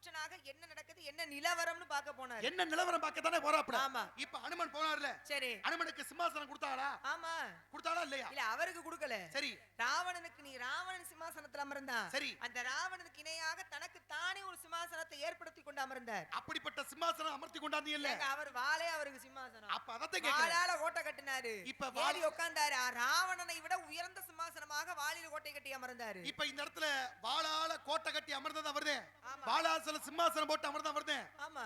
ஒற்றனாக என்ன நடக்குது என்ன நிலவரம்னு பார்க்க போனாரு. என்ன நிலவரம் பார்க்க தானே போறாப்ல ஆமா. இப்ப அனுமன் போனார்ல. சரி. அனுமனுக்கு சிம்மாசனம் கொடுத்தாளா ஆமா. கொடுத்தாளா இல்லையா? இல்ல அவருக்கு கொடுக்கல. சரி. ராவணனுக்கு நீ ராவணன் சிம்மாசனத்துல அமர்ந்தான் சரி. அந்த ராவணனுக்கு இணையாக தனக்கு தானே ஒரு சிம்மாசனத்தை ஏற்படுத்தி கொண்டு அமர்ந்தார். அப்படிப்பட்ட சிம்மாசனம் அமர்த்தி கொண்டாந்தீங்க இல்ல. அவர் வாளே அவருக்கு சிம்மாசனம். அப்ப அதத்தை வாளால கோட்டை கட்டினாரு. இப்ப வாள்- உட்கார்ந்தாரு ராவணனை விட உயர்ந்த சிம்மாசனமாக வாளில கோட்டை கட்டி அமர்ந்தாரு. இப்ப இந்த இடத்துல வாளால கோட்டை கட்டி அமர்ந்ததா வருது ஆமா. வாளாசல சிம்மாசனம் போட்டு அமர்ந்தா வருது ஆமா.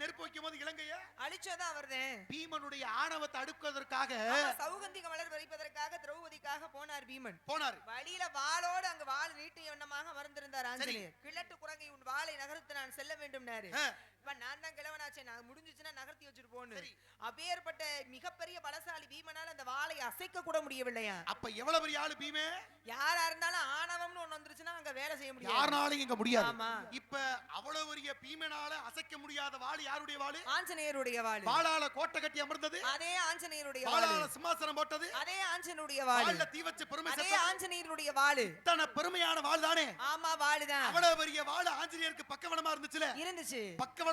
நெருப்பு வைக்கும் போது இலங்கைய அழிச்சதான் அவர்தான் பீமனுடைய ஆணவத்தை அடுக்குவதற்காக சௌகந்திக மலர் பறிப்பதற்காக திரௌபதிக்காக போனார் பீமன். போனாரு. வழியில வாளோடு அங்க வாள் நீட்டிய வண்ணமாக அமர்ந்திருந்தார் ஆஞ்சநேயர். கிழட்டு குரங்கை உன் வாளை நகர்த்து நான் செல்ல வேண்டும்னாரு. ஆ. இப்ப நான் தான் கிழவனாச்சே நான் முடிஞ்சுச்சுன்னா நகர்த்தி வச்சுட்டு சரி. அப்பேற்பட்ட மிகப்பெரிய பலசாலி பீமனால் அந்த வாளை அசைக்க கூட முடியவில்லையா? அப்ப எவ்வளவு பெரிய ஆளு பீமே? யாரா இருந்தாலும் ஆணவம்னு ஒண்ணு வந்துருச்சுன்னா அங்க வேலை செய்ய முடியாது. யாருனாலும் இங்க முடியாது. ஆமா. இப்ப அவ்வளவு பெரிய பீமனால அசைக்க முடியாத வாள் யாருடைய வாளு? ஆஞ்சநேயருடைய வாள். வாளால கோட்டை கட்டி அமர்ந்தது? அதே ஆஞ்சநேயருடைய வாள். வாளால சிம்மாசனம் போட்டது? அதே ஆஞ்சனுடைய வாள். வாள்ல தீ வச்சு பெருமை அதே. ஆஞ்சநேயருடைய வாள். இத்தனை பெருமையான வாழ் தானே ஆமா வாளுதான். அவ்வளவு பெரிய வாள் ஆஞ்சநேயருக்கு பக்கவளமா இருந்துச்சுல? இருந்துச்சு.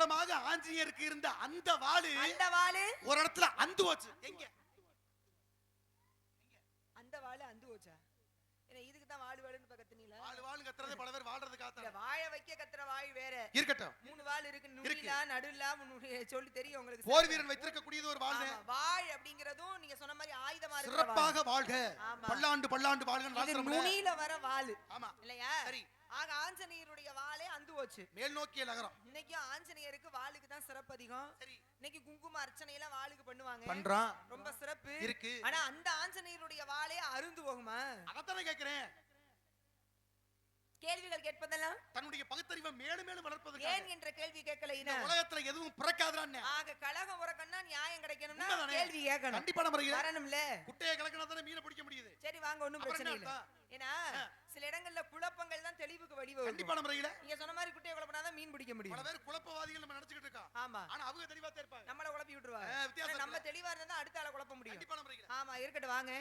பக்கவளமாக ஆஞ்சநேயருக்கு இருந்த அந்த வாளு அந்த வாளு? ஒரு இடத்துல அந்து வச்சு எங்க? அந்த வாளு அந்து போச்சா? இதுக்கு தான் வாளு வாளுன்னு பக்கத்துனீல வாழு வாழு கத்துறது பல பேர் வாழ்றது காத்த வாழை வைக்க கத்துற வாய் வேற. இருக்கட்டும். மூணு வாள் இருக்கு நுனிலா நடுலா சொல்லி தெரியும் உங்களுக்கு. போர் வீரன் வைத்திருக்கக்கூடியது ஒரு வாழ் ஆமா, வாள் அப்படிங்கறதும் நீங்க சொன்ன மாதிரி ஆயுதமா இருக்கிற வாள். சிறப்பாக வாழ்க. பல்லாண்டு பல்லாண்டு வாழ்க. நுனியில வர வாளு. ஆமா. இல்லையா? சரி. ஆக ஆஞ்சநேயருடைய வாளே அந்து போச்சு மேல் நோக்கிய நகரம். இன்னைக்கு ஆஞ்சநேயருக்கு வாளுக்கு தான் சிறப்பு அதிகம். சரி. இன்னைக்கு குங்கும அர்ச்சனை எல்லாம் வாளுக்கு பண்ணுவாங்க. பண்றான். ரொம்ப சிறப்பு. இருக்கு. ஆனா அந்த ஆஞ்சநேயருடைய வாளே அருந்து போகுமா? அதத்தானே கேக்குறேன் கேள்விகள் கேட்பதெல்லாம்? தன்னுடைய பகுத்தறிவை மேலும் மேலும் ஏன் வளர்ப்பதற்காக என்ற கேள்வி இந்த கேட்கலைன்னா உலகத்துல எதுவும் பிறக்காதுறான்னு ஆக கழகம் உறக்கன்னா நியாயம் கிடைக்கணும்னா? கேள்வி கேட்கணும். கண்டிப்பான முறையில் வரணும்ல. குட்டையை கலக்கினா தானே மீனை பிடிக்க முடியுது. சரி வாங்க ஒண்ணும் பிரச்சனை இல்ல? ஏன்னா சில இடங்கள்ல குழப்பங்கள் தான் தெளிவுக்கு வடிவம் கண்டிப்பான முறையில நீங்க சொன்ன மாதிரி குட்டையை குழப்பினாதான் மீன் பிடிக்க பல முடியும் பேர் குழப்பவாதிகள் நம்ம நினைச்சுக்கிட்டு இருக்கோம். ஆமா. ஆனா அவங்க தெளிவா தான் இருப்பாங்க. நம்மள குழப்பி விட்டுருவாங்க. நம்ம? தெளிவா இருந்தா அடுத்த ஆளை குழப்ப முடியும். கண்டிப்பான முறையில ஆமா இருக்கட்டும் வாங்க.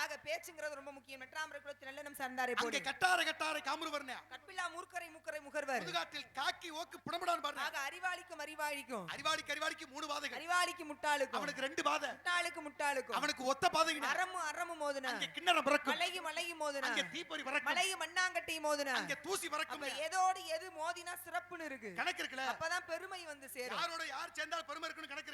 ஆக பேச்சுங்கிறது ரொம்ப முக்கியம். மெட்ராமரை குலத்தில் நல்ல நம் சார்ந்தாரை போடு. கட்டார கட்டார காமுருவர்னே. கற்பில்லா மூர்க்கரை முக்கரை முகர்வர். முதுகாட்டில் காக்கி ஓக்கு புடம்படான்னு பாருங்க. ஆக அறிவாளிக்கும் அறிவாளிக்கும். அறிவாளிக்கு அறிவாளிக்கு மூணு பாதைகள். அறிவாளிக்கு முட்டாளுக்கும். அவனுக்கு ரெண்டு பாதை. முட்டாளுக்கு முட்டாளுக்கும். அவனுக்கு ஒத்த பாதைகள் அறமு அறமு மோதுனா. கிண்ணறம் பிறக்கும். மலையும் மலையும் மோதுனா. அங்க தீப்பொறி பறக்கும். மலையும் மண்ணாங்கட்டி மோதுனா. அங்க தூசி பறக்கும். எதோடு எது மோதினா சிறப்புன்னு இருக்கு. கணக்கு இருக்குல்ல? அப்பதான் பெருமை வந்து சேரும். யாரோட யார் சேர்ந்தால் பெருமை இருக்குன்னு கணக்கு.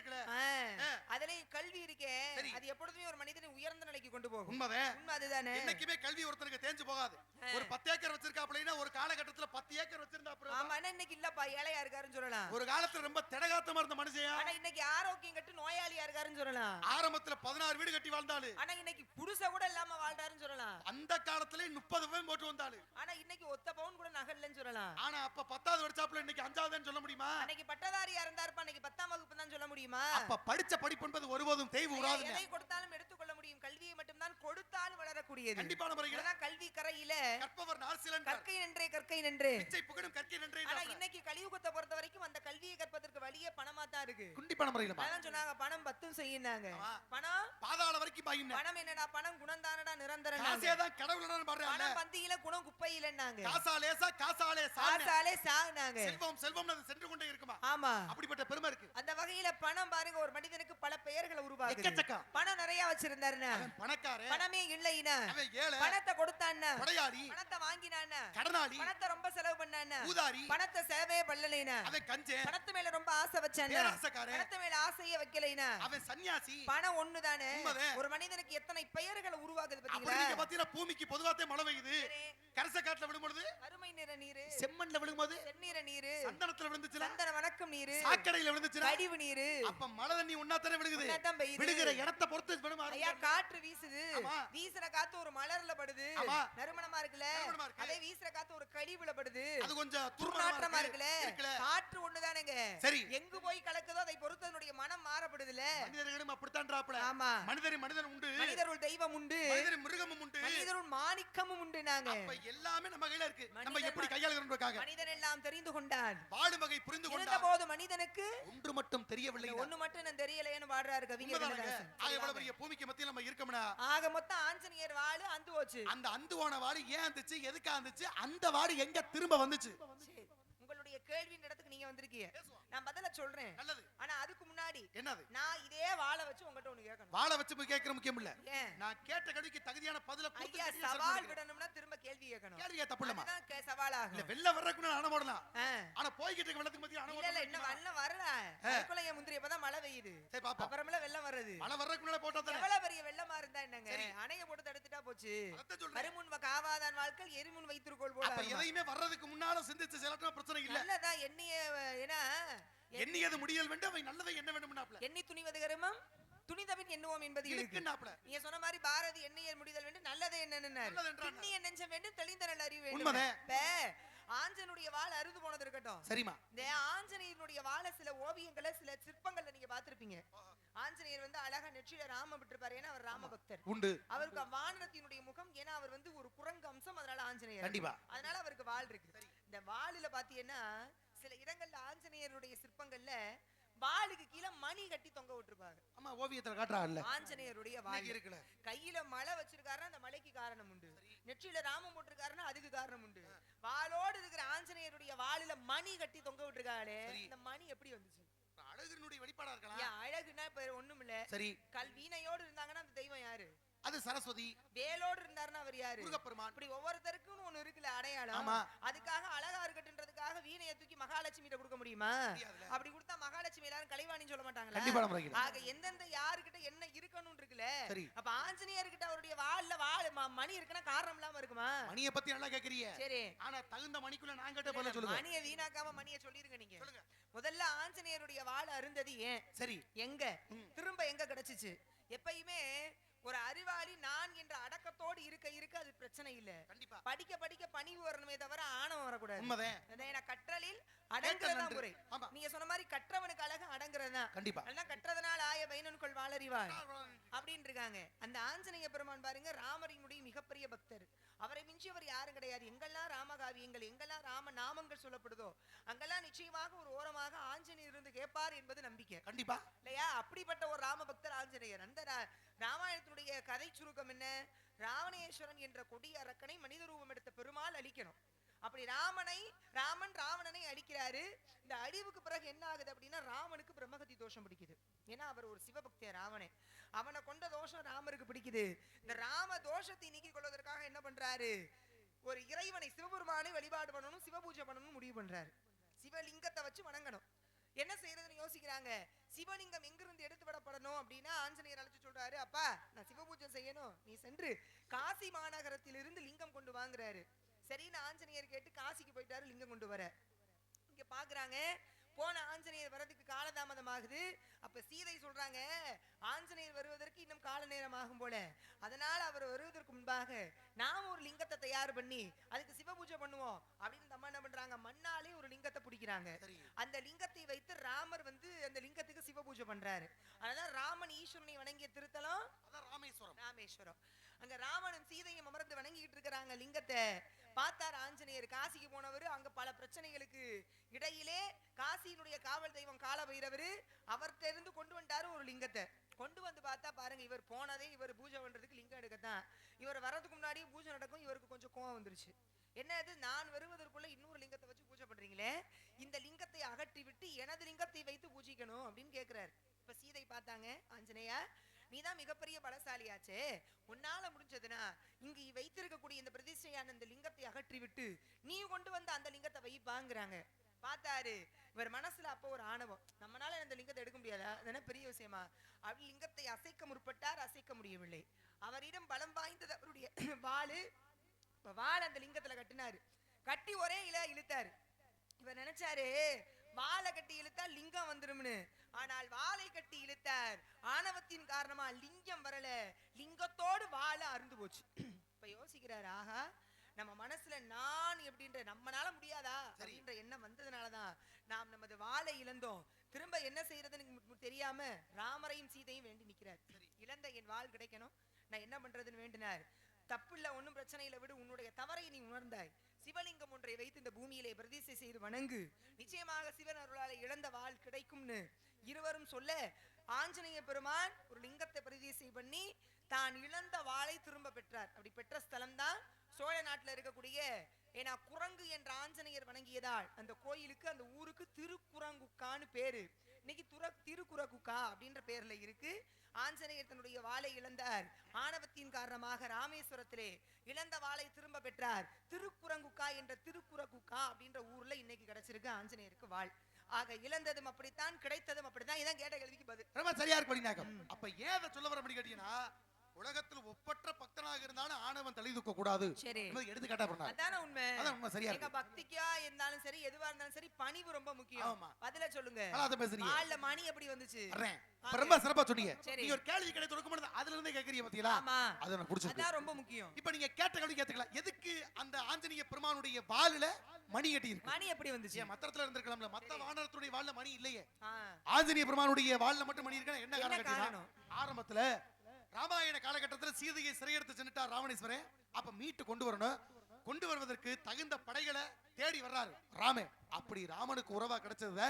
அதுலயும் கல்வி இருக்கே. அது எப்பொழுதுமே ஒரு மனிதனை உயர்ந்த நிலைக்கு கொண்டு போகும். உண்மைதான். உண்மை அதுதானே. என்னைக்குமே கல்வி ஒருத்தனுக்கு தேஞ்சு போகாது. ஒரு பத்து ஏக்கர் வச்சிருக்காப்லைன்னா ஒரு காலகட்டத்துல பத்து ஏக்கர் வச்சிருந்தா அப்புறம் ஆமா இன்னைக்கு இல்லப்பா. ஏழையா இருக்காருன்னு சொல்லலாம். ஒரு காலத்துல ரொம்ப திடகாத்தமா இருந்த மனுஷன் ஆனா இன்னைக்கு ஆரோக்கியம் கட்டு நோயாளியா இருக்காருன்னு சொல்லலாம். ஆரம்பத்துல பதினாறு வீடு கட்டி வாழ்ந்தாளு. ஆனா இன்னைக்கு புருஷ கூட இல்லாம வாழ்றாருன்னு சொல்லலாம். அந்த காலத்துல முப்பது பவன் போட்டு வந்தாளு. ஆனா இன்னைக்கு ஒத்த பவுன் கூட நகல்லன்னு சொல்லலாம். ஆனா அப்ப பத்தாவது படிச்சாப்புல இன்னைக்கு அஞ்சாவதுன்னு சொல்ல முடியுமா? அன்னைக்கு பட்டதாரியா இருந்தாருப்பா இன்னைக்கு பத்தாம் வகுப்பு தான் சொல்ல முடியுமா? அப்ப படிச்ச படிப்பு என்பது ஒருபோதும் தேய்வு உறாதுங்க எதை கொடுத்தாலும் எடுத்துக்கொள்ள முடியும் கல்வியை மட்டும்தான் கொடுத்தால் வளரக்கூடியது. கண்டிப்பான முறையில் கல்வி கரையில கற்பவர் கற்கை நன்றே கற்கை நன்றே. பிச்சை புகழும் கற்கை நன்றே ஆனா இன்னைக்கு கலியுகத்தை பொறுத்த வரைக்கும் அந்த கல்வியை கற்பதற்கு வழியே பணமா தான் இருக்கு. குண்டிப்பான முறையில் அதான் சொன்னாங்க பணம் பத்தும் செய்யினாங்க. பணம் பாதாள வரைக்கும் பாயின பணம் என்னடா பணம் குணந்தானடா நிரந்தரம் காசே தான் கடவுளடான்னு பாடுறாங்க. பணம் பந்தியில குணம் குப்பையிலன்னாங்க. காசா லேசா காசாலே காசாலே சாகுனாங்க. செல்வம் செல்வம் அது சென்று கொண்டே இருக்குமா? ஆமா. அப்படிப்பட்ட பெருமை இருக்கு. அந்த வகையில பணம் பாருங்க ஒரு மனிதனுக்கு எக்கச்சக்கம். பணம் நிறைய வச்சிருந்தாருன்னா பணமே இல்லைன்னா அவன் ஏழை. பணத்தை கொடுத்தான்னா பணத்தை வாங்கினான்னா கடனாளி. பணத்தை ரொம்ப செலவு பண்ணான்னா ஊதாரி. பணத்தை சேவையே பண்ணலைனா அவன் கஞ்சன். பணத்து மேல ரொம்ப ஆசை வச்சானா பேராசைக்காரன். பணத்து மேல ஆசையே வைக்கலைனா அவன் சன்னியாசி பணம் ஒண்ணுதானே உண்மைதான். ஒரு மனிதனுக்கு எத்தனை பெயர்களை உருவாக்குது அப்படி பாத்தீங்களா பாத்தீங்கன்னா பூமிக்கு பொதுவாத்தே மழை பெய்யுது. கரச காட்டுல விழும்பொழுது கருமை நிற நீரு. செம்மண்ல விழும்போது செந்நிற நீரு. சந்தனத்துல விழுந்துச்சுன்னா? சந்தன வணக்கம் நீரு. சாக்கடையில விழுந்துச்சுன்னா? கழிவு நீரு. அப்ப மழை தண்ணி ஒன்னா தானே விழுகுது பெய்யுது. விழுகிற இடத்தை பொறுத்து விழுமா ஐயா காற்று வீசுது. ஆமா. வீசுற காத்து ஒரு மலர்ல படுது. ஆமா. நறுமணமா இருக்குல்ல? நறுமணமா இருக்கு. அதே வீசுற காத்து ஒரு கழிவுல படுது. அது கொஞ்சம் துர்நாற்றமா துர்நாற்றமா இருக்குல்ல? இருக்குல்ல. காற்று ஒண்ணுதானேங்க. சரி. எங்கு போய் கலக்குதோ அதை பொறுத்து அதனுடைய மனம் மாறப்படுதுல மனிதர்களும் அப்படித்தான்றாப்புல ஆமா. மனிதர் மனிதன் உண்டு. மனிதருள் தெய்வம் உண்டு. மனிதர் மிருகமும் உண்டு. மனிதருள் மாணிக்கமும் உண்டு நாங்க எல்லாமே நம்ம கையில இருக்கு. நம்ம மனிதன் எப்படி கையாளுகிறோம் மனிதன் எல்லாம் தெரிந்து கொண்டான். வாழும் வகை புரிந்து இருந்த கொண்டா போது மனிதனுக்கு ஒன்று மட்டும் தெரியவில்லை ஒண்ணு மட்டும் நான் தெரியலையேன்னு பாடுறாரு கவிஞர். உண்மைதானங்க. ஆக. பெரிய பூமிக்கு மத்தியில் நம்ம இருக்கோம்னா? ஆக மொத்தம் ஆஞ்சநேயர் வாழு அந்து போச்சு அந்த ஏன் வந்துச்சு எதுக்கா வந்துச்சு அந்த வாடு எங்க திரும்ப வந்துச்சு? கேள்வியின் இடத்துக்கு நீங்க வந்திருக்கீங்க. நான் பதில சொல்றேன். நல்லது. ஆனா அதுக்கு முன்னாடி என்னது? நான் இதே வாழை வச்சு உங்ககிட்ட ஒண்ணு கேட்கணும். வாழ வச்சு கேட்கிற முக்கியம் இல்ல. நான் கேட்ட கேள்விக்கு தகுதியான பதில ஐயா சவால் விடணும்னா திரும்ப கேள்வி கேட்கணும். கேள்வியே தப்பு இல்லம்மா அதுதான் கே- இல்ல வெளில வர்றதுக்கு முன்னாடி அணை போடலாம். ஆனா போய்கிட்டு இருக்க வெள்ளத்துக்கு மத்திய அணை இல்ல இல்ல இன்னும் வெள்ளம் வரல. அதுக்குள்ள என் முந்திரி இப்பதான் மழை பெய்யுது. சரி பாப்போம். அப்புறமேல வெள்ளம் வருது மழை வர்றதுக்கு முன்னாடி போட்டா தானே? எவ்வளவு பெரிய வெள்ளமா இருந்தா என்னங்க சரி. அணைய போட்டு தடுத்துட்டா போச்சு. அதான் சொல்றேன். கருமுன் வ- காவாதான் வாழ்க்கை எரிமுன் வைத்திருக்கோள் போல? எதையுமே வர்றதுக்கு முன்னால சிந்திச்சு செலக்டா பிரச்சனை இல்ல. நல்லதா எண்ணிய ஏன்னா எண்ணியது முடியல் வேண்டும் அவை நல்லதை என்ன வேண்டும்னாப்ல எண்ணி துணிவது கருமம் துணிதவின் எண்ணுவோம் என்பது இருக்கு. இருக்குன்னாப்ல நீங்க சொன்ன மாதிரி பாரதி எண்ணியல் முடிதல் வேண்டும் நல்லது என்னன்னு நெஞ்சம் வேண்டும் தெளிந்த நல்ல அறிவு வேண்டும். ஆஞ்சனுடைய வாள் அறுது போனது இருக்கட்டும். சரிமா இந்த ஆஞ்சநேயனுடைய வாழ சில ஓவியங்களை சில சிற்பங்கள்ல நீங்க பாத்திருப்பீங்க ஆஞ்சநேயர் வந்து அழகா நெற்றியில ராம விட்டுருப்பாரு. ஏன்னா அவர் ராம பக்தர் உண்டு. அவருக்கு வானரத்தினுடைய முகம் ஏன்னா அவர் வந்து ஒரு குரங்கு அம்சம் அதனால ஆஞ்சநேயர். கண்டிப்பா. அதனால அவருக்கு வாள் இருக்கு. இந்த வாளில பாத்தீங்கன்னா சில இடங்கள்ல ஆஞ்சநேயருடைய சிற்பங்கள்ல வாளுக்கு கீழே மணி கட்டி தொங்க விட்டுருப்பாங்க. ஆமா ஓவியத்துல காட்டுறா இல்ல ஆஞ்சநேயருடைய வாள். இன்னைக்கு இருக்குல்ல. கையில மலை வச்சிருக்காருன்னா அந்த மலைக்கு காரணம் உண்டு. நெற்றியில ராமம் போட்டிருக்காருன்னா அதுக்கு காரணம் உண்டு. வாளோடு இருக்கிற ஆஞ்சநேயருடைய வாளில மணி கட்டி தொங்க விட்டுருக்காளே. இந்த மணி எப்படி வந்துச்சு? அழகினுடைய வெளிப்பாடா இருக்கலாம். ஏன் அழகுன்னா இப்ப ஒண்ணும் இல்ல சரி. கல் வீணையோடு இருந்தாங்கன்னா அந்த தெய்வம் யாரு? அது சரஸ்வதி. வேலோடு இருந்தாருன்னா அவர் யாரு? முருகப்பெருமான். இப்படி ஒவ்வொருத்தருக்கும் ஒண்ணு இருக்குல்ல அடையாளம். ஆமா. அதுக்காக அழகா இருக்கட்டுன்றதுக்காக வீணையை தூக்கி மகாலட்சுமி கொடுக்க முடியுமா. அப்படி கொடுத்தா மகாலட்சுமி எல்லாரும் கலைவாணின்னு சொல்ல முறையில் ஆக எந்தெந்த யாருக்கிட்ட என்ன இருக்கணும் இருக்குல்ல சரி. அப்ப ஆஞ்சநேயர்கிட்ட அவருடைய வாள்ல வாள் ம- மணி இருக்குன்னா காரணம் இல்லாம இருக்குமா? மணியை பத்தி நல்லா கேக்குறீங்க. சரி. ஆனா தகுந்த மணிக்குள்ள நான் கேட்ட போல சொல்லுங்க. மணியை வீணாக்காம மணியை சொல்லிருங்க நீங்க. சொல்லுங்க. முதல்ல ஆஞ்சநேயருடைய வாள் அருந்தது ஏன்? சரி. எங்க? திரும்ப எங்க கிடைச்சிச்சு? எப்பயுமே ஒரு அறிவாளி நான் என்ற அடக்கத்தோடு இருக்க இருக்க அது பிரச்சனை இல்ல. கண்டிப்பா. படிக்க படிக்க பணிவு வரணுமே தவிர ஆணவம் வரக்கூடாது. உண்மைதான். அதான் ஏன்னா கற்றலில் அடங்குறதா நன்று. முறை நீங்க சொன்ன மாதிரி கற்றவனுக்கு அழகு அடங்குறதுதான் கண்டிப்பா. அதெல்லாம் கற்றதனால் ஆய பையனுக்குள் வாழறிவாள் அப்படின்னு இருக்காங்க. அந்த ஆஞ்சநேய பெருமான் பாருங்க ராமரினுடைய மிகப்பெரிய பக்தர். அவரை மிஞ்சியவர் யாரும் கிடையாது. எங்கெல்லாம் ராமகாவியங்கள் எங்கெல்லாம் ராம நாமங்கள் சொல்லப்படுதோ அங்கெல்லாம் நிச்சயமாக ஒரு ஓரமாக ஆஞ்சநேயர் இருந்து கேட்பார் என்பது நம்பிக்கை. கண்டிப்பா. இல்லையா? அப்படிப்பட்ட ஒரு ராம பக்தர் ஆஞ்சநேயர். அந்த ராமாயணத்தினுடைய கதை சுருக்கம் என்ன? ராவணேஸ்வரன் என்ற கொடிய அரக்கனை மனித ரூபம் எடுத்த பெருமாள் அழிக்கணும். அப்படி ராமனை ராமன் ராவணனை அடிக்கிறாரு இந்த அழிவுக்கு பிறகு என்ன ஆகுது அப்படின்னா ராமனுக்கு பிரம்மகதி தோஷம் பிடிக்குது. ஏன்னா அவர் ஒரு சிவபக்திய ராவணே அவனை கொண்ட தோஷம் ராமருக்கு பிடிக்குது. இந்த ராம தோஷத்தை நீக்கிக் கொள்வதற்காக என்ன பண்றாரு. ஒரு இறைவனை சிவபெருமானை வழிபாடு பண்ணணும் சிவபூஜை பண்ணணும் முடிவு பண்றாரு. சிவலிங்கத்தை வச்சு வணங்கணும். என்ன செய்யறதுன்னு யோசிக்கிறாங்க? சிவலிங்கம் எங்கிருந்து எடுத்து விடப்படணும் அப்படின்னா ஆஞ்சநேயர் அழைச்சு சொல்றாரு அப்பா நான் சிவபூஜை செய்யணும். நீ சென்று காசி மாநகரத்திலிருந்து லிங்கம் கொண்டு வாங்குறாரு. சரின்னு ஆஞ்சநேயர் கேட்டு காசிக்கு போயிட்டாரு லிங்கம் கொண்டு வர. இங்க பாக்குறாங்க போன ஆஞ்சநேயர் வரதுக்கு காலதாமதம் ஆகுது அப்ப சீதை சொல்றாங்க ஆஞ்சநேயர் வருவதற்கு இன்னும் கால நேரம் ஆகும் போல. அதனால அவர் வருவதற்கு முன்பாக நாம ஒரு லிங்கத்தை தயார் பண்ணி அதுக்கு சிவபூஜை பண்ணுவோம். அப்படின்னு அம்மா என்ன பண்றாங்க? மண்ணாலே ஒரு லிங்கத்தை பிடிக்கிறாங்க. அந்த லிங்கத்தை வைத்து ராமர் வந்து அந்த லிங்கத்துக்கு சிவபூஜை பண்றாரு. அதனால ராமன் ஈஸ்வரனை வணங்கிய திருத்தலம் ராமேஸ்வரம். ராமேஸ்வரம். அங்க ராவணன் சீதையும் அமர்ந்து வணங்கிட்டு இருக்கிறாங்க லிங்கத்தை. பார்த்தார் ஆஞ்சநேயர். காசிக்கு போனவர் அங்க பல பிரச்சனைகளுக்கு இடையிலே காசியினுடைய காவல் தெய்வம் கால பைரவர் அவர்கிட்ட இருந்து கொண்டு வந்துட்டாரு ஒரு லிங்கத்தை. கொண்டு வந்து பார்த்தா பாருங்க இவர் போனதே இவர் பூஜை பண்றதுக்கு லிங்கம் எடுக்கத்தான். இவர் வர்றதுக்கு முன்னாடியே பூஜை நடக்கும் இவருக்கு கொஞ்சம் கோவம் வந்துருச்சு. என்ன இது நான் வருவதற்குள்ள இன்னொரு லிங்கத்தை வச்சு பூஜை பண்றீங்களே? இந்த லிங்கத்தை அகற்றி விட்டு எனது லிங்கத்தை வைத்து பூஜிக்கணும் அப்படின்னு கேக்குறாரு. இப்ப சீதை பார்த்தாங்க ஆஞ்சநேயா நீதான் மிகப்பெரிய பலசாலியாச்சே. உன்னால முடிஞ்சதுன்னா இங்கு வைத்திருக்கக்கூடிய இந்த பிரதிஷ்டையான இந்த லிங்கத்தை அகற்றி விட்டு நீ கொண்டு வந்த அந்த லிங்கத்தை வைப்பாங்கிறாங்க. பார்த்தாரு. இவர் மனசுல அப்போ ஒரு ஆணவம். நம்மனால இந்த லிங்கத்தை எடுக்க முடியாதா. அதென்ன பெரிய விஷயமா? அப்படி லிங்கத்தை அசைக்க முற்பட்டார் அசைக்க முடியவில்லை. அவரிடம் பலம் வாய்ந்தது அவருடைய வாளு. இப்ப வாள் அந்த லிங்கத்துல கட்டினாரு. கட்டி ஒரே இல இழுத்தாரு. இவர் நினைச்சாரு வாளை கட்டி இழுத்தா லிங்கம் வந்துரும்னு. ஆனால் வாளை கட்டி இழுத்தார். ஆணவத்தின் காரணமா லிங்கம் வரல. லிங்கத்தோடு வாழை அருந்து போச்சு. இப்ப யோசிக்கிறாரு ஆஹா நம்ம மனசுல நான் எப்படின்ற நம்மனால முடியாதா? அப்படின்ற எண்ணம் வந்ததுனாலதான் நாம் நமது வாளை இழந்தோம். திரும்ப என்ன செய்யறதுன்னு தெரியாம ராமரையும் சீதையும் வேண்டி நிக்கிறார். இழந்த என் வாள் கிடைக்கணும். நான் என்ன பண்றதுன்னு வேண்டினார். தப்பில்ல ஒண்ணும் பிரச்சனை இல்ல விடு. உன்னுடைய தவறை நீ உணர்ந்தாய். சிவலிங்கம் ஒன்றை வைத்து இந்த பூமியிலே பிரதிஷ்டை செய்து வணங்கு. நிச்சயமாக சிவன் அருளாலே இழந்த வாள் கிடைக்கும்னு இருவரும் சொல்ல ஆஞ்சநேய பெருமான் ஒரு லிங்கத்தை பிரதிஷ்டை பண்ணி தான் இழந்த வாளை திரும்ப பெற்றார். அப்படி பெற்ற ஸ்தலம் தான் சோழ நாட்டுல இருக்கக்கூடிய ஏன்னா குரங்கு என்ற ஆஞ்சநேயர் வணங்கியதால் அந்த கோயிலுக்கு அந்த ஊருக்கு திருக்குரங்குக்கான்னு பேரு. இன்னைக்கு துர திருக்குறகுக்கா அப்படின்ற பேர்ல இருக்கு. ஆஞ்சநேயர் தன்னுடைய வாளை இழந்தார். ஆணவத்தின் காரணமாக ராமேஸ்வரத்திலே இழந்த வாளை திரும்ப பெற்றார். திருக்குறங்குக்கா என்ற திருக்குறகுக்கா அப்படின்ற ஊர்ல இன்னைக்கு கிடைச்சிருக்கு ஆஞ்சநேயருக்கு வாள் ஆக இழந்ததும் அப்படித்தான் கிடைத்ததும் அப்படித்தான். இதான் கேட்ட கேள்விக்கு பதில். ரொம்ப சரியா இருக்கு அப்ப ஏன் சொல்ல வர அப்படி கேட்டீங்கன்னா உலகத்தில் ஒப்பற்ற பக்தனாக இருந்தாலும் ஆணவன் தலை தூக்க கூடாது. சரி. எடுத்துக்காட்டா பண்ணாரு அதான உண்மை. அதான் உண்மை சரியா எங்க பக்திக்கா இருந்தாலும் சரி எதுவா இருந்தாலும் சரி பணிவு ரொம்ப முக்கியம். ஆமா. பதில சொல்லுங்க. அதை பேசுறீங்க. வாள்ல மணி எப்படி வந்துச்சு? ரொம்ப சிறப்பா சொன்னீங்க. நீங்க ஒரு கேள்வி கிடைத்து கொடுக்க முடியாது அதுல இருந்தே கேக்குறீங்க பாத்தீங்களா? அது எனக்கு பிடிச்சிருக்கு. அதான் ரொம்ப முக்கியம். இப்ப நீங்க கேட்ட கேள்வி கேட்டுக்கலாம். எதுக்கு அந்த ஆஞ்சநேய பெருமானுடைய வாளுல மணி கட்டி இருக்கு மணி எப்படி வந்துச்சு? ஏன் மத்தத்துல இருந்திருக்கலாம்ல. மத்த வானரத்துடைய வாள்ல மணி இல்லையே. ஆஞ்சநேய பெருமானுடைய வாள்ல மட்டும் மணி இருக்கா? என்ன காரணம்? ஆரம்பத்துல ராமாயண காலகட்டத்துல சீதையை சிறையெடுத்து சென்றுட்டார் ராவணேஸ்வரன் அப்ப மீட்டு கொண்டு வரணும். கொண்டு வருவதற்கு தகுந்த படைகளை தேடி வர்றாரு ராமே அப்படி ராமனுக்கு உறவா கிடைச்சது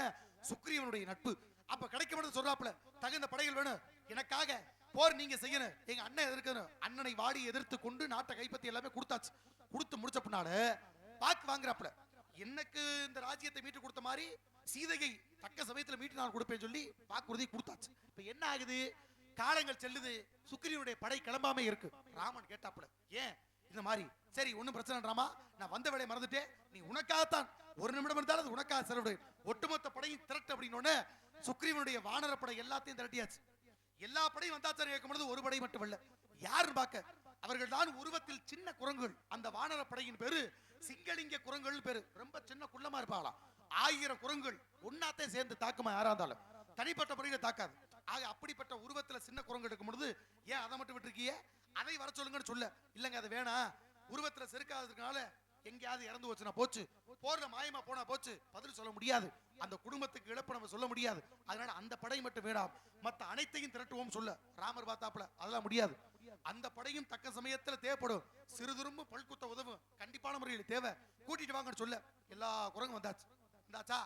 சுக்ரீவனுடைய நட்பு. அப்ப கிடைக்க சொல்றாப்புல தகுந்த படைகள் வேணும். எனக்காக போர் நீங்க செய்யணும். எங்க அண்ணன் எதிர்க்கணும். அண்ணனை வாடி எதிர்த்து கொண்டு நாட்டை கைப்பற்றி எல்லாமே கொடுத்தாச்சு. கொடுத்து முடிச்ச பின்னால பாக்கு வாங்குறாப்புல. எனக்கு இந்த ராஜ்யத்தை மீட்டு கொடுத்த மாதிரி சீதையை தக்க சமயத்துல மீட்டு நான் கொடுப்பேன்னு சொல்லி வாக்குறுதி கொடுத்தாச்சு. இப்ப என்ன ஆகுது? காலங்கள் செல்லுது சுக்கிரியனுடைய படை கிளம்பாம இருக்கு. ராமன் கேட்டாப்புல ஏன்? இந்த மாதிரி சரி ஒண்ணும் பிரச்சனை ராமா நான் வந்த வேலையை மறந்துட்டேன் நீ உனக்காகத்தான் ஒரு நிமிடம் இருந்தாலும் அது உனக்காக செலவிடு. ஒட்டுமொத்த படையும் திரட்டு அப்படின்னு சுக்ரீவனுடைய வானர படை எல்லாத்தையும் திரட்டியாச்சு. எல்லா படையும் வந்தாச்சாரி கேட்கும் பொழுது ஒரு படை மட்டும் இல்ல. யாருன்னு பார்க்க அவர்கள் தான் உருவத்தில் சின்ன குரங்குகள். அந்த வானர படையின் பேரு சிங்கலிங்க குரங்குகள் பேரு. ரொம்ப சின்ன குள்ளமா இருப்பாங்களாம். ஆயிரம் குரங்குகள் ஒன்னாத்தையும் சேர்ந்து தாக்குமா யாரா இருந்தாலும். தனிப்பட்ட முறையில தாக்காது. ஆக அப்படிப்பட்ட உருவத்துல சின்ன குரங்கு எடுக்கும் பொழுது ஏன் அதை மட்டும் விட்டுருக்கிய அதை வர சொல்லுங்கன்னு சொல்ல. இல்லங்க அது வேணாம். உருவத்துல செருக்காததுனால எங்கேயாவது இறந்து போச்சுனா போச்சு. போர்ல மாயமா போனா போச்சு. பதில் சொல்ல முடியாது. அந்த குடும்பத்துக்கு இழப்பு நம்ம சொல்ல முடியாது. அதனால அந்த படை மட்டும் வேண்டாம் மத்த அனைத்தையும் திரட்டுவோம் சொல்ல. ராமர் பார்த்தாப்புல அதெல்லாம் முடியாது. அந்த படையும் தக்க சமயத்துல தேவைப்படும். சிறு திரும்ப பல்குத்த உதவும் கண்டிப்பான முறையில் தேவை. கூட்டிட்டு வாங்கன்னு சொல்ல. எல்லா குரங்கும் வந்தாச்சு. வந்தாச்சா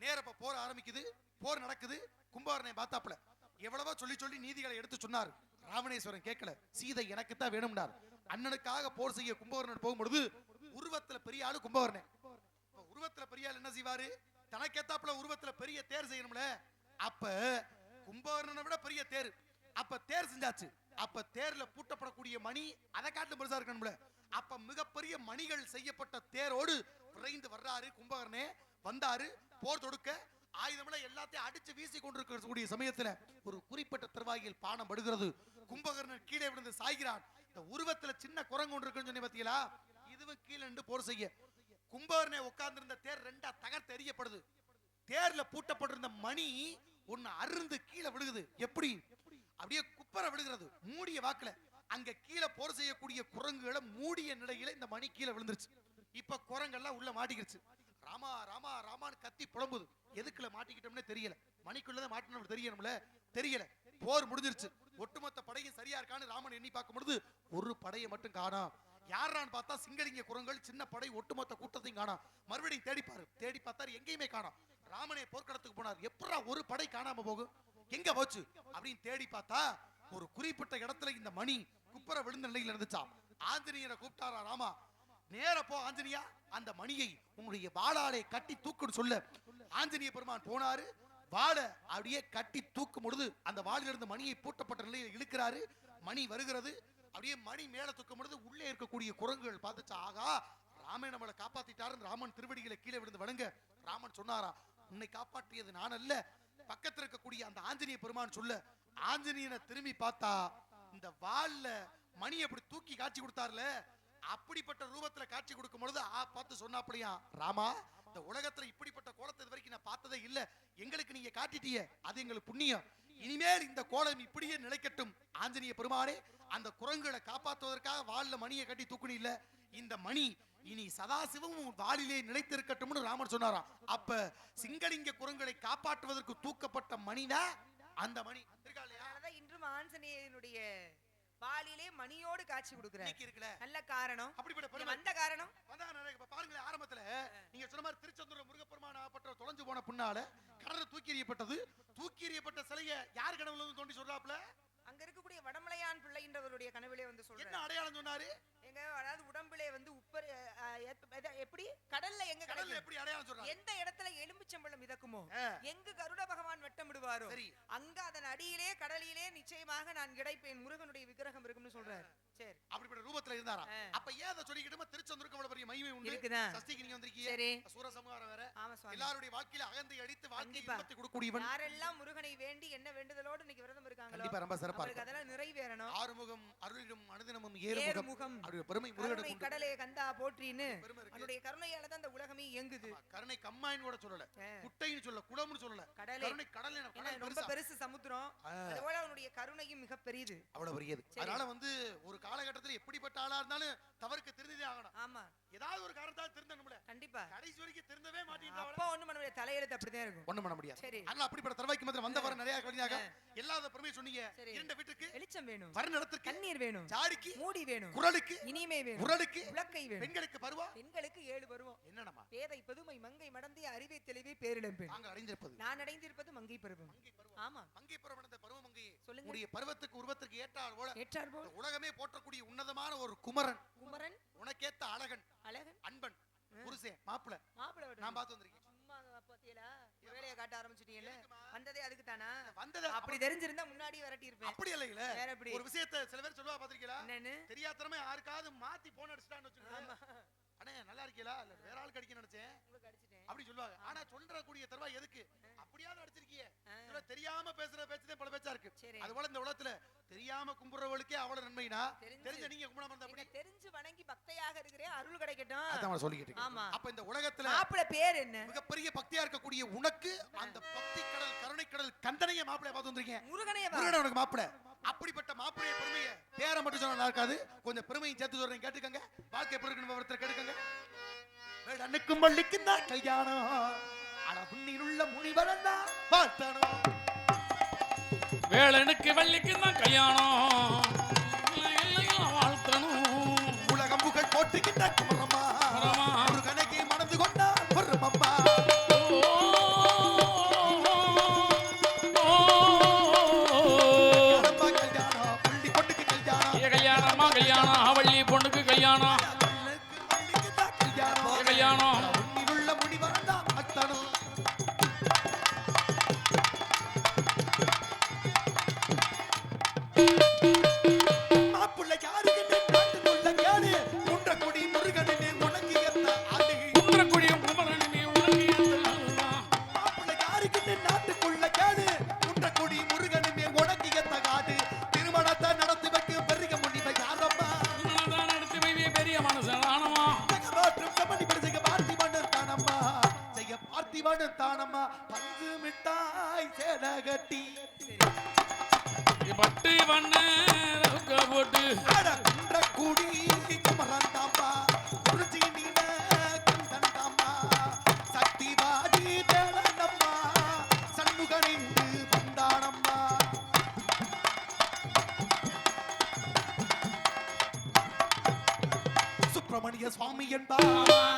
நேரப்ப போர் ஆரம்பிக்குது போர் நடக்குது. கும்பகர்ணனை பார்த்தாப்புல எவ்வளவோ சொல்லி சொல்லி நீதிகளை எடுத்து சொன்னார். ராவணேஸ்வரன் கேட்கல. சீதை எனக்கு தான் வேணும்னார். அண்ணனுக்காக போர் செய்ய கும்பகர்ணன் போகும்பொழுது உருவத்துல பெரிய ஆளு கும்பகர்ணன். உருவத்துல பெரிய ஆள் என்ன செய்வாரு? தனக்கேத்தாப்புல உருவத்துல பெரிய தேர் செய்யணும்ல? அப்ப கும்பகர்ணனை விட பெரிய தேர். அப்ப தேர் செஞ்சாச்சு. அப்ப தேர்ல பூட்டப்படக்கூடிய மணி அதை காட்டிலும் பெருசா இருக்கணும்ல? அப்ப மிகப்பெரிய மணிகள் செய்யப்பட்ட தேரோடு விரைந்து வர்றாரு கும்பகர்ணே வந்தாரு போர் தொடுக்க ஆயுதம்ல எல்லாத்தையும் அடிச்சு வீசி கொண்டிருக்கக்கூடிய சமயத்துல ஒரு குறிப்பிட்ட திருவாயில் பானம் படுகிறது. கும்பகர்ணன் கீழே விழுந்து சாய்கிறான். இந்த உருவத்துல சின்ன குரங்கு ஒன்று இருக்குன்னு சொன்னீங்க பாத்தீங்களா? இதுவும் கீழே நின்று போர் செய்ய. கும்பகர்ணை உட்கார்ந்திருந்த தேர் ரெண்டா தகர்த்து எரியப்படுது தேர்ல பூட்டப்பட்டிருந்த மணி ஒன்னு அருந்து கீழே விழுகுது. எப்படி? அப்படியே குப்பரை விழுகிறது. மூடிய வாக்குல. அங்க கீழே போர் செய்யக்கூடிய குரங்குகளை மூடிய நிலையில இந்த மணி கீழே விழுந்துருச்சு. இப்ப குரங்கெல்லாம் உள்ள மாட்டிக்கிருச்சு. ராமா ராமா ராமான்னு கத்தி புலம்புது. எதுக்குள்ள மாட்டிக்கிட்டோம்னே தெரியல. மணிக்குள்ளதான் மாட்டினோம் தெரியணும்ல? தெரியல. போர் முடிஞ்சிருச்சு. ஒட்டுமொத்த படையும் சரியா இருக்கான்னு ராமன் எண்ணி பார்க்கும் பொழுது ஒரு படையை மட்டும் காணாம் யாரான்னு பார்த்தா சிங்கலிங்க குரங்கள் சின்ன படை ஒட்டுமொத்த கூட்டத்தையும் காணோம் மறுபடியும் தேடிப்பாரு தேடி பார்த்தாரு எங்கேயுமே காணும் ராமனே போர்க்களத்துக்கு போனார். எப்படா ஒரு படை காணாம போகும்? எங்க போச்சு? அப்படின்னு தேடி பார்த்தா ஒரு குறிப்பிட்ட இடத்துல இந்த மணி குப்பரை விழுந்த நிலையில இருந்துச்சாம். ஆஞ்சநேயரை கூப்பிட்டாரா ராமா? நேர போ ஆஞ்சனியா அந்த மணியை உங்களுடைய வாளாலே கட்டி தூக்குன்னு சொல்ல ஆஞ்சநேய பெருமான் போனாரு. வாழ அப்படியே கட்டி தூக்கும் பொழுது அந்த வாளில் இருந்த மணியை பூட்டப்பட்ட நிலையில் இழுக்கிறாரு. மணி வருகிறது. அப்படியே மணி மேல தூக்கும் பொழுது உள்ளே இருக்கக்கூடிய குரங்குகள் பார்த்துச்சா. ஆகா ராமன் நம்மளை காப்பாத்திட்டாரு ராமன் திருவடிகளை கீழே விழுந்து வணங்க. ராமன் சொன்னாரா உன்னை காப்பாற்றியது நான் அல்ல. பக்கத்துல இருக்கக்கூடிய அந்த ஆஞ்சநேய பெருமான் சொல்ல ஆஞ்சநேயனை திரும்பி பார்த்தா இந்த வால்ல மணி அப்படி தூக்கி காட்சி கொடுத்தாருல. அப்படிப்பட்ட ரூபத்துல காட்சி கொடுக்கும் பொழுது ஆ பார்த்து சொன்னாப்படியா ராமா இந்த உலகத்துல இப்படிப்பட்ட கோலத்தை இது வரைக்கும் நான் பார்த்ததே இல்ல. எங்களுக்கு நீங்க காட்டிட்டீங்க அது எங்களுக்கு புண்ணியம். இனிமேல் இந்த கோலம் இப்படியே நிலைக்கட்டும் ஆஞ்சநேய பெருமானே. அந்த குரங்குகளை காப்பாற்றுவதற்காக வாள்ல மணியை கட்டி தூக்குனி இல்ல. இந்த மணி இனி சதாசிவமும் வாளிலே நிலைத்திருக்கட்டும்னு ராமன் சொன்னாராம். அப்ப சிங்கலிங்க குரங்களை காப்பாற்றுவதற்கு தூக்கப்பட்ட மணிதான் அந்த மணி. இன்றும் ஆஞ்சநேயனுடைய வாளிலே மணியோடு காட்சி கொடுக்கிறார். இன்னைக்கு இருக்குல்ல? நல்ல காரணம். அப்படிப்பட்ட வந்த காரணம். பாருங்களேன் ஆரம்பத்துல நீங்க சொன்ன மாதிரி திருச்செந்தூர் முருகப்பெருமான் ஆப்பட்ட தொலைஞ்சு போன பின்னால கடல்ல தூக்கி எறியப்பட்டது. தூக்கி எறியப்பட்ட சிலைய யார் கனவுல இருந்து தோண்டி சொல்றாப்ல அங்க இருக்கக்கூடிய வடமலையான் பிள்ளைன்றவருடைய கனவிலே வந்து என்ன சொல்றாரு அடையாளம் சொன்னாரு? எங்க? அதாவது உடம்பிலே வந்து உப்பர் எப்படி? கடல்ல எங்க கடல்ல எப்படி அடையாளம் சொல்றாங்க? எந்த இடத்துல எலுமிச்சம்பழம் மிதக்குமோ எங்கு கருட பகவான் வட்டமிடுவாரோ சரி. அங்க அதன் அடியிலே கடலிலே நிச்சயமாக நான் கிடைப்பேன். முருகனுடைய விக்கிரகம் இருக்கும்னு சொல்றாரு. சரி. அப்படிப்பட்ட ரூபத்துல இருந்தாரா. அப்ப ஏன் அதை சொல்லிக்கிட்டு திருச்செந்தூருக்கு அவ்வளவு பெரிய மகிமை உண்டு? இருக்குதா? சஷ்டிக்கு நீங்க வந்திருக்கீங்க. சரி. சூரசம்ஹாரம் வேற. ஆமா சுவாமி. எல்லாருடைய வாழ்க்கையில அகந்தை அடித்து வாழ்க்கை கொடுக்கக்கூடியவன். யாரெல்லாம் முருகனை வேண்டி என்ன வேண்டுதலோடு இன்னைக்கு விரதம் இருக்காங்களோ கண்டிப்பா ரொம்ப சிறப்பா அவருக்கு இருக்கும். நிறைவேறணும் ஆறுமுகம் அருளிடும் அனுதினமும் ஏறு ஏறுமுகம். முகம் அவருடைய பெருமை உண்டு. கடலே கந்தா போற்றின்னு அவனுடைய கருணையால தான் இந்த உலகமே இயங்குது. கருணை கம்மாயின்னு கூட சொல்லல குட்டைன்னு சொல்ல குளம்னு சொல்லல. கடலே. கருணை கடல் ரொம்ப பெருசா? சமுத்திரம். அதுபோல அவனுடைய கருணையும் மிக பெரியது. அவ்வளவு பெரியது. அதனால வந்து ஒரு காலகட்டத்துல எப்படிப்பட்ட ஆளா இருந்தாலும் தவறுக்கு திருந்தே ஆகணும். ஆமா. ஏதாவது ஒரு காரணத்தால் திருந்தணும்ல. கண்டிப்பா. கடைசி வரைக்கும் திருந்தவே மாட்டேங்கிறா அப்பா ஒண்ணு பண்ண முடியாது. தலையெழுத்து அப்படிதான் இருக்கும். ஒண்ணும் பண்ண முடியாது. சரி. அதனால அப்படிப்பட்ட தருவாய்க்கு மத்திய வந்தவர் நிறைய கவிஞாக ஆ. எல்லாத பெருமை சொன்னீங்க. இரண்டு வீட்டுக்கு வெளிச்சம் வேணும். வருணத்துக்கு கண்ணீர் வேணும். ஜாடிக்கு மூடி வேணும். குரலுக்கு இனிமை வேணும். குரலுக்கு உலக்கை வேணும். பெண்களுக்கு பருவா பெண்களுக்கு ஏழு பருவம். என்னடமா பேதை பெதுமை மங்கை மடந்தை அறிவை தெளிவே பேரிடம் பெண் நாங்கள் அடைந்திருப்பது நான் அடைந்திருப்பது மங்கை பருவம். பருவம். ஆமா. மங்கை பருவம் என்ற பருவ மங்கை. சொல்லுங்க. உடைய பருவத்துக்கு உருவத்திற்கு ஏற்றால் போல ஏற்றார் போல். உலகமே போற்றக்கூடிய உன்னதமான ஒரு குமரன். குமரன். உனக்கேத்த அழகன். அழகன். அன்பன். புருஷன் மாப்பிள. மாப்பிள்ளை நான் பார்த்து வந்திருக்கேன். பாத்தீங்களா வேலையை காட்ட ஆரம்பிச்சிட்டீங்கல்ல? வந்ததே அதுக்கு தானா வந்தது அப்படி தெரிஞ்சிருந்தா முன்னாடி விரட்டி இருப்பேன். அப்படி இல்லைங்களே வேற எப்படி? ஒரு விஷயத்தை சில பேர் சொல்லுவா பாத்திருக்கீங்களா? என்னன்னு? தெரியாதனமே யாருக்காவது மாத்தி போன் அடிச்சிட்டான்னு வச்சுக்கோங்க அண்ணே நல்லா இருக்கீங்களா? இல்ல வேற ஆள் கடிக்க நினைச்சேன். அப்படி சொல்லுவாங்க. ஆனா சொல்ற கூடிய தருவா எதுக்கு? அப்படியாவது அடிச்சிருக்கீங்க. தெரியாம பேசுற பேச்சுதான் பல பேச்சா இருக்கு. சரி. அது போல இந்த உலகத்துல தெரியாம கும்புறவளுக்கே அவ்வளவு நன்மைனா? தெரிஞ்சு. நீங்க கும்பிடாம இருந்தா அப்படி தெரிஞ்சு வணங்கி பக்தையாக இருக்கிறேன் அருள் கிடைக்கட்டும். அதான் சொல்லிக்கிட்டு. ஆமா. அப்ப இந்த உலகத்துல மாப்பிள்ளை பேர் என்ன? மிகப்பெரிய பக்தியா இருக்கக்கூடிய உனக்கு அந்த பக்தி கடல் கருணை கடல் கந்தனைய மாப்பிளைய பார்த்து வந்திருக்கேன் முருகனே வா. முருகன் உனக்கு மாப்பிளை. அப்படிப்பட்ட மாப்பிளைய பெருமைய பேரை மட்டும் சொன்னா இருக்காது. கொஞ்சம் பெருமையும் சேர்த்து சொல்றேன் கேட்டுக்கங்க. வாழ்க்கை எப்படி இருக்கணும் ஒருத்தர் கேட்டுக்கங்க. அண்ணுக்கும் மல்லிக்கும் தான் கல்யாணம். அட புண்ணிலுள்ள முனிவரன் தான் பார்த்தனும் வேலனுக்கு வள்ளிக்கு தான் கல்யாணம். வாழ்த்தணும். உலகம் புகழ் போட்டுக்கிட்ட குமரமா சுப்பிரமணிய சுவாமி என்பா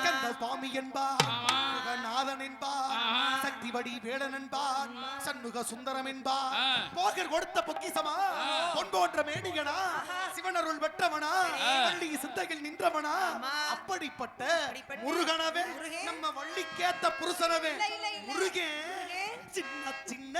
கந்த சுவாமி என்பா நாதன் என்பார் ஆஹா. சக்தி வடி வேடன் என்பார் சண்முக சுந்தரம் என்பார். போகர் கொடுத்த பொக்கிசமா பொன் போன்ற மேனிகனா சிவனருள் வெற்றவனா வள்ளி சிந்தையில் நின்றவனா. அப்படிப்பட்ட முருகனவே முருகே. நம்ம வள்ளிக்கேத்த புருஷனவே முருகே. சின்ன சின்ன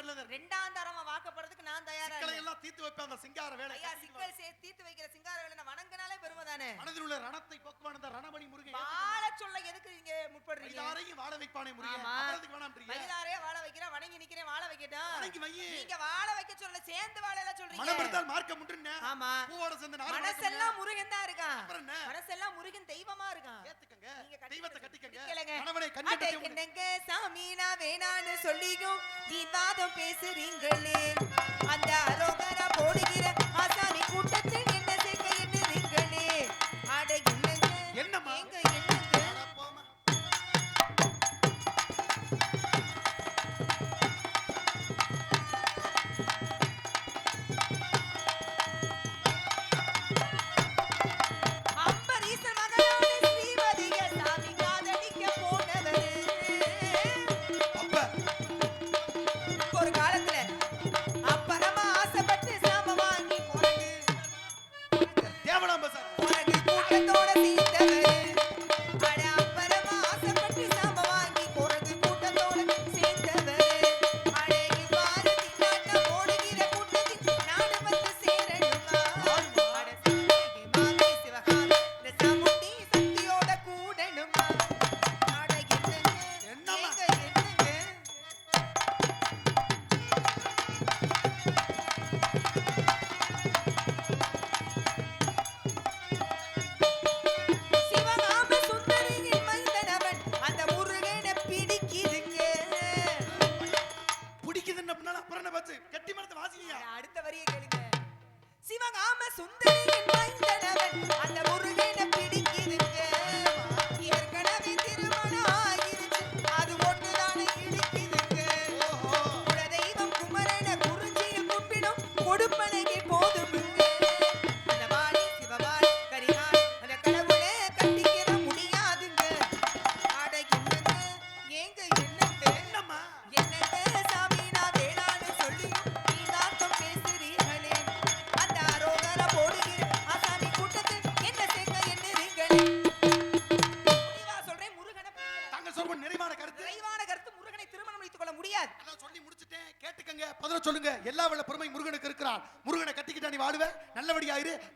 பேர்ல இருக்கு தரமா வாக்கப்படுறதுக்கு நான் தயாரா சிக்கலை எல்லாம் தீர்த்து வைப்பேன் அந்த சிங்கார வேலை ஐயா சிக்கல் சே தீர்த்து வைக்கிற சிங்கார வேலை நான் வணங்கனாலே பெருமை தானே? மனதில் உள்ள ரணத்தை போக்குவான ரணமணி முருகன். வாழ சொல்ல எதுக்கு நீங்க முற்படுறீங்க? எல்லாரையும் வாழ வைப்பானே முருகன். வரதுக்கு வேணாம்ன்றீங்க எல்லாரையே வாழ வைக்கிறேன் வணங்கி நிக்கிறேன் வாழ வைக்கட்டா வணங்கி வையே நீங்க வாழ வைக்க சொல்ல சேர்ந்து வாழ எல்லாம் சொல்றீங்க. மனமெடுத்தால் மார்க்க முன்ன ஆமா. பூவோட சேர்ந்து மனசெல்லாம் முருகன் தான் இருக்கான். மனசெல்லாம் முருகன் தெய்வமா இருக்கான். ஏத்துக்கங்க. நீங்க தெய்வத்தை கட்டிக்கங்க. கணவனை கண்ணு சாமி வேணான்னு சொல்லியும் நீ பேசுறீங்களே? அந்த அரோகரா போடுகிற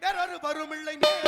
வேற ஒரு வரும் நீ.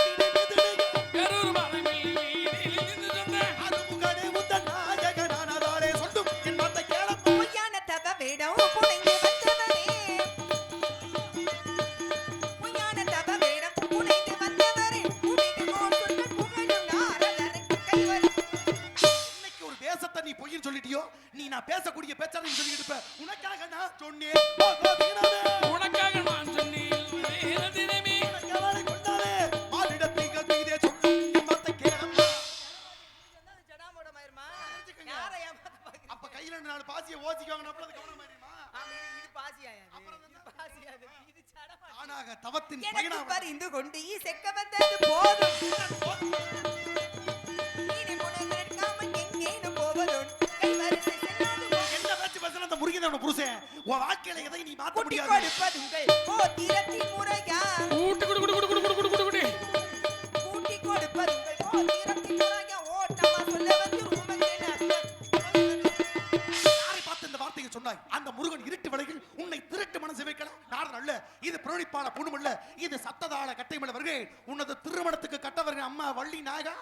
உன்னது திருமணத்துக்கு கட்ட அம்மா வள்ளி நாயகா?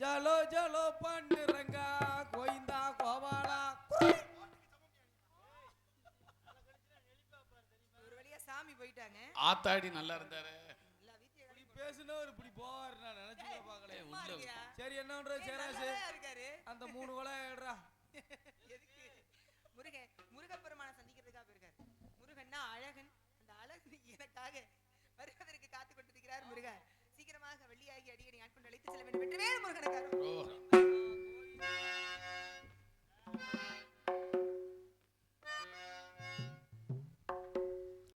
ஜலோ ஜலோ பண்ணுறங்கா கோயிந்தா கோவாலா. சாமி போயிட்டாங்க. ஆத்தாடி நல்லா இருந்தாரு. பேசுனவர் இப்படி போவார் நான் நினைச்சு பார்க்கல சரி என்னன்ற சேராசு அந்த மூணு கொலை ஏடுறா முருகன் ஆனா அழகன்? அந்த அழகு எனக்காக வருவதற்கு காத்துக் கொண்டிருக்கிறார் முருக. சீக்கிரமாக வெள்ளியாகி அடியனை ஆட்கொண்டு அழைத்து செல்ல வேண்டும் என்று வேறு முருகனுக்காரோ